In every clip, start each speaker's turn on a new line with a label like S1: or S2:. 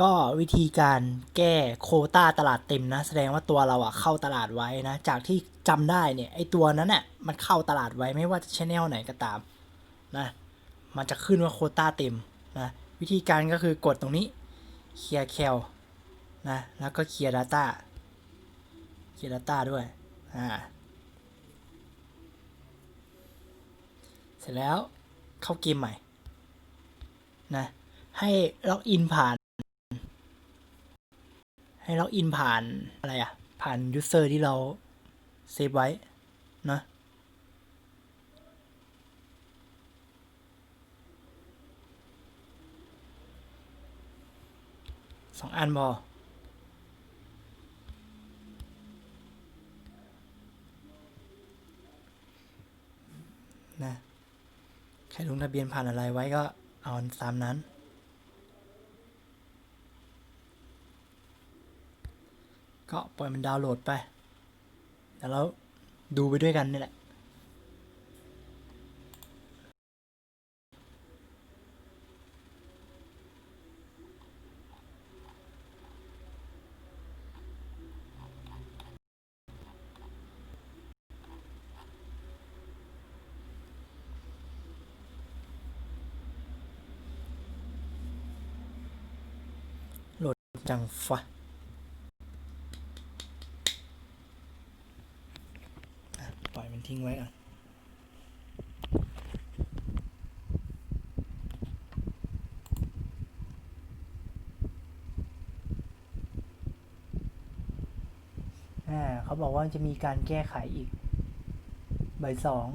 S1: ก็วิธีการแก้โคต้าตลาดเต็มนะ แสดงว่าตัวเราอะเข้าตลาดไว้นะ จากที่จำได้เนี่ยไอตัวนั้นน่ะมันเข้าตลาดไว้ไม่ว่าจะชแนลไหนก็ตามนะมันจะขึ้นว่าโคต้าเต็มนะวิธีการก็คือกดตรงนี้เคลียร์แคลนะแล้วก็เคลียร์ Data เคลียร์ Data ด้วยอ่าเสร็จแล้วเข้าเกมใหม่นะให้ล็อกอินผ่าน ให้ล็อกอินผ่านอะไรอะผ่านยูเซอร์ที่เราเซฟไว้นะสองอันพอนะ ใครลงทะเบียนผ่านอะไรไว้ก็เอาตามนั้น ก็ปล่อยมันดาวน์โหลดไป แล้วเราดูไปด้วยกันนี่แหละโหลดจังฟะ ปล่อยมัน ทิ้งไว้ก่อนเขาบอกว่าจะมีการแก้ไขอีก ใบสอง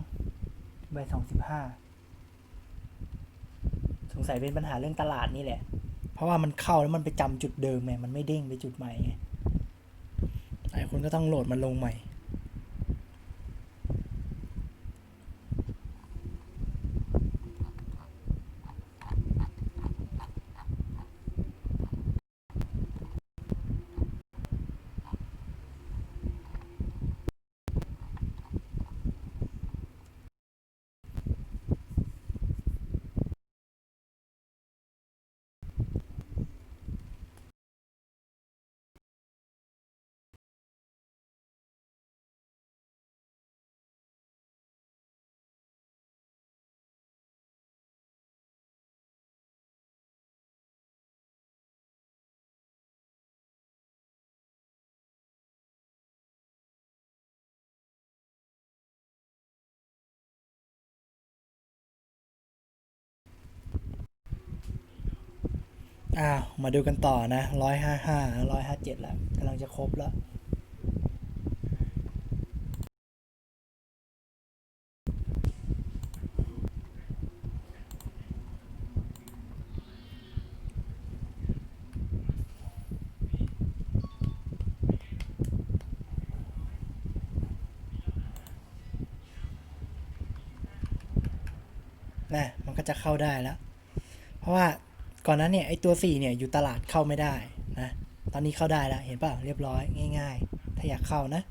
S1: ใบสองสิบห้าสงสัยเป็นปัญหาเรื่องตลาดนี่แหละ เพราะว่ามันเข้าแล้วมันไปจำจุดเดิมไงมันไม่เด้งไปจุดใหม่ไงหลายคนก็ต้องโหลดมันลงใหม่ อ้าวมาดูกันต่อนะร้อยห้าห้าร้อยห้าเจ็ดแล้วกำลังจะครบแล้วนะมันก็จะเข้าได้แล้ว เพราะว่า ก่อนนั้นเนี่ยไอตัว 4 เนี่ยอยู่ตลาดเข้าไม่ได้นะ ตอนนี้เข้าได้แล้ว เห็นเปล่าเรียบร้อยง่าย ๆ ถ้าอยากเข้านะ